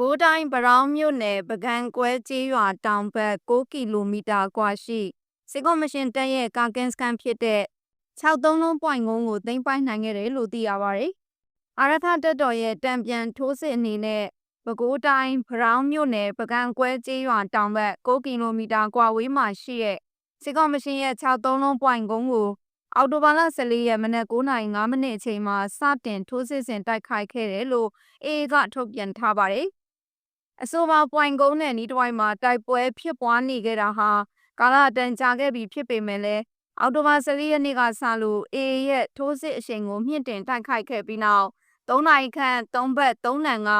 ကိုးတိုင်းပရောင်းမြို့နယ်ပကံကွဲကျေးရွာတောင်ဘက်6ကီလိုမီတာကွာရှိစစ်ကော်မရှင်တပ်ရဲ့ကာကင်စကန်ဖြစ်တဲ့63လုံးပွိုင်ကုန်းကိုသိမ်းပိုက်နိုင်ခဲ့တယ်လို့သိရပါတယ်။အာရထတပ်တော်ရဲ့တံပြန်ထိုးစစ်အနေနဲ့ပဲခူးတိုင်းပရောင်းမြို့နယ်ပကံကွဲကျေးရွာတောင်ဘက်6ကီလိုမီတာကွာဝေးမှာရှိတဲ့စစ်ကော်မရှင်ရဲ့63လုံးပွိုင်ကုန်းကိုအော်တိုဘာလ14ရက်မနက်9:05မိနစ်အချိန်မှာစတင်ထိုးစစ်ဆင်တိုက်ခိုက်ခဲ့တယ်လို့အေအေကထုတ်ပြန်ထားပါတယ်။ အဆိုပါပွိုင်ကုန်းနဲ့နီးတစ်ဝိုက်မှာတိုက်ပွဲဖြစ်ပွားနေခဲ့တာဟာကာလအတန်ကြာခဲ့ပြီဖြစ်ပေမဲ့လည်းအော်တိုဘာ14ရက်နေ့ကစလို့အေအေရဲ့ထိုးစစ်အရှိန်ကိုမြင့်တင်တိုက်ခိုက်ခဲ့ပြီးနောက်3နာရီခန့်3ဘက်3လန်က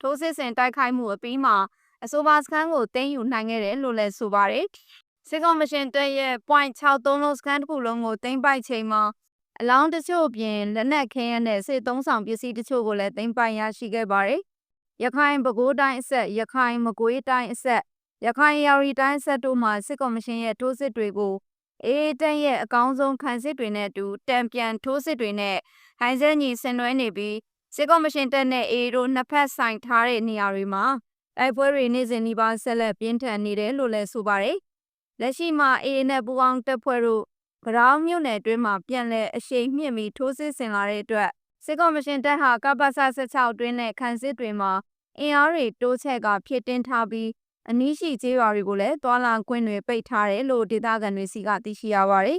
ထိုးစစ်ဆင်တိုက်ခိုက်မှုအပြီးမှာအဆိုပါစခန်းကိုသိမ်းယူနိုင်ခဲ့တယ်လို့လည်းဆိုပါတယ်။စစ်ကော်မရှင်တပ်ရဲ့ .63 လုံးစခန်းတစ်ခုလုံးကိုသိမ်းပိုက်ချိန်မှာအလောင်းတချို့ပြင်လက်နက်ခဲယမ်းနဲ့စစ်သုံးဆောင်ပစ္စည်းတချို့ကိုလည်းသိမ်းပိုက်ရရှိခဲ့ပါတယ်။ ရခိုင်ပဲခူးတိုင်းအဆက်ရခိုင်မကွေးတိုင်းအဆက်ရခိုင်ရာရီတိုင်းအဆက်တို့မှာစစ်ကော်မရှင်ရဲ့ထိုးစစ်တွေကိုအေးတန်းရဲ့အကောင်းဆုံးခံစစ်တွေနဲ့အတူတံပြန်ထိုးစစ်တွေနဲ့ဟိုင်းစဲညီဆင်နွှဲနေပြီးစစ်ကော်မရှင်တပ်နဲ့အေးတို့နှစ်ဖက်ဆိုင်ထားတဲ့နေရာတွေမှာတိုက်ပွဲတွေနေ့စဉ်နှီးပါဆက်လက်ပြင်းထန်နေတယ်လို့လည်းဆိုပါတယ်။လက်ရှိမှာအေးနဲ့ပူအောင်တပ်ဖွဲ့တို့ဗရောင်းမြို့နယ်အတွင်းမှာပြန်လည်အရှိန်မြင့်ပြီးထိုးစစ်ဆင်လာတဲ့အတွက်စစ်ကော်မရှင်တပ်ဟာကပ္ပစ16အတွင်းနဲ့ခန်းစစ်တွေမှာ အင်အားတွေတိုးချဲ့ကဖြစ်တင်းထားပြီးအနီးရှိကျေးရွာတွေကိုလည်းသွာလာခွင့်တွေပိတ်ထားတယ်လို့ဒေသခံတွေစီကသိရှိရပါတယ်